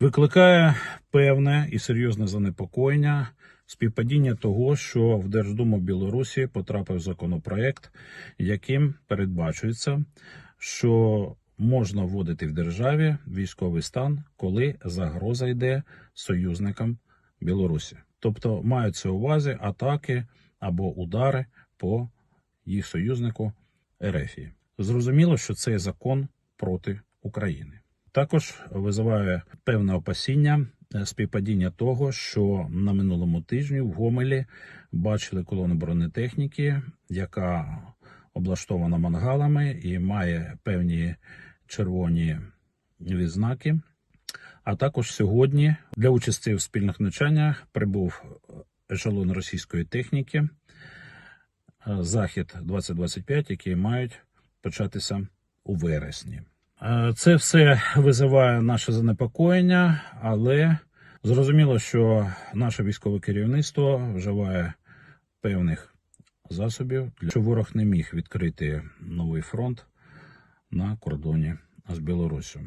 викликає певне і серйозне занепокоєння співпадіння того, що в Держдуму Білорусі потрапив законопроект, яким передбачується, що можна вводити в державі військовий стан, коли загроза йде союзникам Білорусі. Тобто маються увазі атаки або удари по їх союзнику Ерефії. Зрозуміло, що цей закон проти України. Також визиває певне опасіння е, співпадіння того, що на минулому тижні в Гомелі бачили колону бронетехніки, яка облаштована мангалами і має певні червоні відзнаки. А також сьогодні для участі в спільних навчаннях прибув ешелон російської техніки е, Захід 2025, які мають початися у вересні. Е, Це все визиває наше занепокоєння, але зрозуміло, що наше військове керівництво вживає певних засобів, щоб ворог не міг відкрити новий фронт на кордоні з Білоруссю.